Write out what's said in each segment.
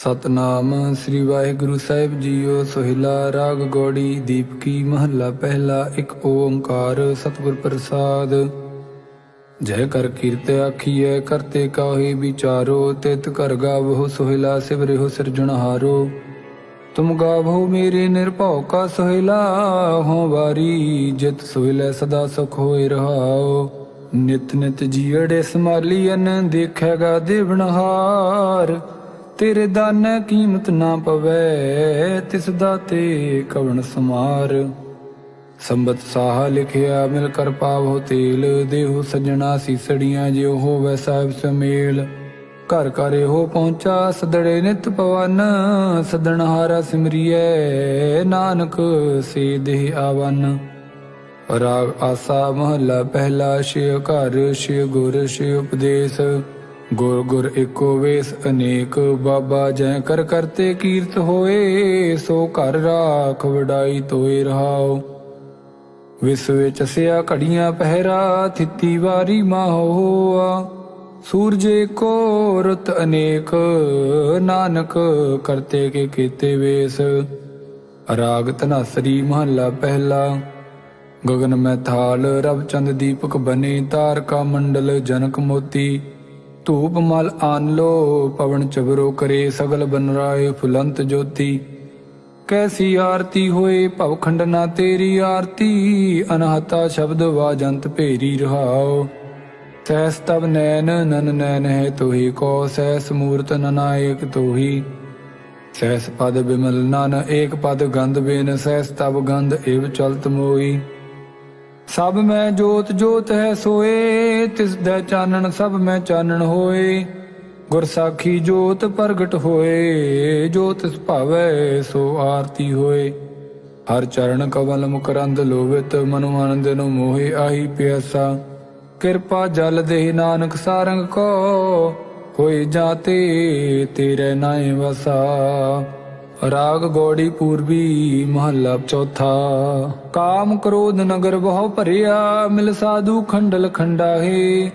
ਸਤਨਾਮ ਸ੍ਰੀ ਵਾਹਿਗੁਰੂ ਸਾਹਿਬ ਜੀਓ, ਸੋਹਿਲਾ ਰਾਗ ਗੋੜੀ ਦੀਪਕੀ ਮਹੱਲਾ ਪਹਿਲਾ, ਇੱਕ ਓੰਕਾਰ ਸਤਿਗੁਰ ਪ੍ਰਸਾਦ। ਜੈ ਕਰ ਕੀਰਤ ਆਖੀਐ ਕਰਤੇ ਕਾਹੇ ਵਿਚਾਰੋ, ਤਿਤ ਕਰ ਗਾਵੋ ਸੋਹਿਲਾ ਸਿਵਰਿਓ ਸਿਰਜਣਹਾਰੋ ਤੁਮ ਗਾਵੋ ਮੇਰੇ ਨਿਰਭਉ ਕਾ ਸੋਹਿਲਾ ਹੋ ਵਾਰੀ ਜਿਤ ਸੋਹਿਲੇ ਸਦਾ ਸੁਖ ਹੋਇ ਰਹਾਓ ਨਿਤ ਨਿਤ ਜੀੜੇ ਸਮਾਲੀਨ ਦੇਖੇਗਾ ਦੇਵਨਹਾਰ ਤੇਰੇ ਦਾਨੈ ਕੀਮਤ ਨਾ ਪਵੈ, ਤਿਸ ਦਾ ਤੇ ਕਵਣ ਸਮਾਰ ਸੰਬਤ ਸਾਹਾ ਲਿਖਿਆ, ਮਿਲ ਕਰ ਪਾਵੋ ਤੇਲ। ਦੇਹੋ ਸਜਣਾ ਸੀਸੜੀਆਂ ਜਿਉ ਹੋਵੇ ਸਾਹਿਬ ਸਮੇਲ। ਘਰ ਘਰ ਇਹੋ ਪਹੁੰਚਾ, ਸਦੜੇ ਨਿਤ ਪਵਨ। ਸਦਣਹਾਰਾ ਸਿਮਰੀਐ, ਨਾਨਕ ਸੇ ਦੇਹ ਆਵਨ। ਰਾਗ ਆਸਾ ਮਹੱਲਾ ਪਹਿਲਾ ਸ਼ਿਵ ਘਰ ਸ਼ਿਵ ਗੁਰ ਸ਼ਿਵ ਉਪਦੇਸ਼। ਗੁਰ ਗੁਰ ਇਕੋ ਵੇਸ ਅਨੇਕ ਬਾਬਾ ਜੈ ਕਰ ਕਰਤੇ ਕੀਰਤ ਹੋਏ, ਸੋ ਘਰ ਰਾਖ ਵਡਾਈ ਤੋਏ ਰਹਾਓ ਵਿਸ ਵਿੱਚ ਸਿਆ ਘੜੀਆਂ ਪਹਿਰਾ, ਥਿੱਤੀ ਵਾਰੀ ਮਾਹੋਆ। ਸੂਰਜੇ ਕੋ ਰਤ ਅਨੇਕ, ਨਾਨਕ ਕਰਤੇ ਕੇ ਕੀਤੇ ਵੇਸ। ਰਾਗ ਤਨਾਸਰੀ ਮਹੱਲਾ ਪਹਿਲਾ। ਗਗਨ ਮੈਥਾਲ ਰਵਚੰਦ ਦੀਪਕ ਬਨੇ, ਤਾਰਕਾ ਮੰਡਲ ਜਨਕ ਮੋਤੀ। ਧੂਪ ਮਲ ਆਨ ਲੋ ਪਵਨ ਚਬਰੋ ਕਰੇ ਸਗਲ ਬਨਰਾਏ ਫੁਲੰਤ ਜੋਤੀ। ਕੈਸੀ ਆਰਤੀ ਹੋਏ ਭਵ ਖੰਡਨਾ ਤੇਰੀ ਆਰਤੀ, ਅਨਹਤਾ ਸ਼ਬਦ ਵਾਜੰਤ ਭੇਰੀ ਰਹਾਓ ਸੈਸ ਤਬ ਨੈਨ ਨਨ ਨੈਨ ਹੈ ਤੋਹੀ, ਕੋ ਸੈਸ ਮੂਰਤ ਨਨਾਇਕ ਤੋਹੀ। ਸੈਸ ਪਦ ਬਿਮਲ ਨਨ, ਏਕ ਪਦ ਗੰਧ ਬੇਨ ਸੈਸ ਤਬ ਗੰਧ ਏਵ ਚਲਤ ਮੋਈ। ਸਭ ਮੈਂ ਜੋਤ ਜੋਤ ਹੈ ਸੋਏ, ਤਿਸ ਦਾ ਚਾਨਣ ਸਭ ਮੈਂ ਚਾਨਣ ਹੋਏ। ਗੁਰ ਸਾਖੀ ਜੋਤ ਪ੍ਰਗਟ ਹੋਏ ਜੋ ਤਿਸ ਭਾਵੈ ਸੋ ਆਰਤੀ ਹੋਏ। ਹਰ ਚਰਨ ਕਵਲ ਮੁਕਰੰਦ ਲੋਵਿਤ, ਮਨੁ ਆਨੰਦ ਨੂੰ ਮੋਹਿ ਆਹੀ ਪਿਆਸਾ। ਕਿਰਪਾ ਜਲ ਦੇ ਨਾਨਕ ਸਾਰੰਗ ਕੋ, ਹੋਏ ਜਾਤੇ ਤੇਰੇ ਨਾਏ ਵਸਾ। ਰਾਗ ਗੋੜੀ ਪੂਰਬੀ ਮਹੱਲਾ ਚੌਥਾ। ਕਾਮ ਕ੍ਰੋਧ ਨਗਰ ਬਹੁ ਭਰਿਆ, ਮਿਲ ਸਾਧੂ ਖੰਡਲ ਖੰਡਾਹੇ।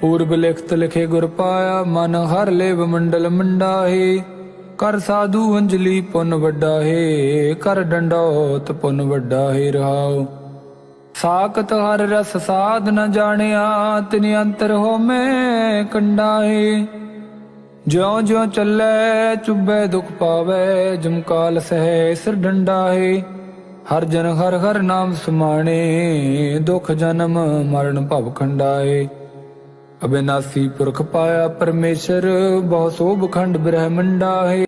ਪੂਰਬ ਲਿਖਤ ਲਿਖੇ ਗੁਰ ਪਾਇਆ, ਮਨ ਹਰ ਲੇਵ ਮੰਡਲ ਮੰਡਾਹੇ। ਕਰ ਸਾਧੂ ਅੰਜਲੀ ਪੁੰਨ ਵੱਡਾ ਹੈ ਕਰ ਡੰਡੋਤ ਪੁੰਨ ਵੱਡਾ ਹੈ ਰਹਾਉ। ਸਾਖਤ ਹਰ ਰਸ ਸਾਧ ਨ ਜਾਣਿਆ, ਤਿਨ ਅੰਤਰ ਹੋਮੈ ਕੰਡਾਹੇ। ਜਿਉਂ ਜਿਉਂ ਚੱਲੈ ਚੁੱਬੈ ਦੁਖ ਪਾਵੈ ਜਮਕਾਲ ਸਹਿ, ਸਿਰ ਡੰਡਾਹੇ ਹਰ ਜਨ ਹਰ ਹਰ ਨਾਮ ਸਮਾਣੇ, ਦੁਖ ਜਨਮ ਮਰਨ ਭਵ ਖੰਡਾਏ ਅਬਿਨਾਸੀ ਪੁਰਖ ਪਾਇਆ ਪਰਮੇਸ਼ਰ, ਬਹੁ ਸੋਭ ਖੰਡ ਬ੍ਰਹਮੰਡਾ ਹੈ।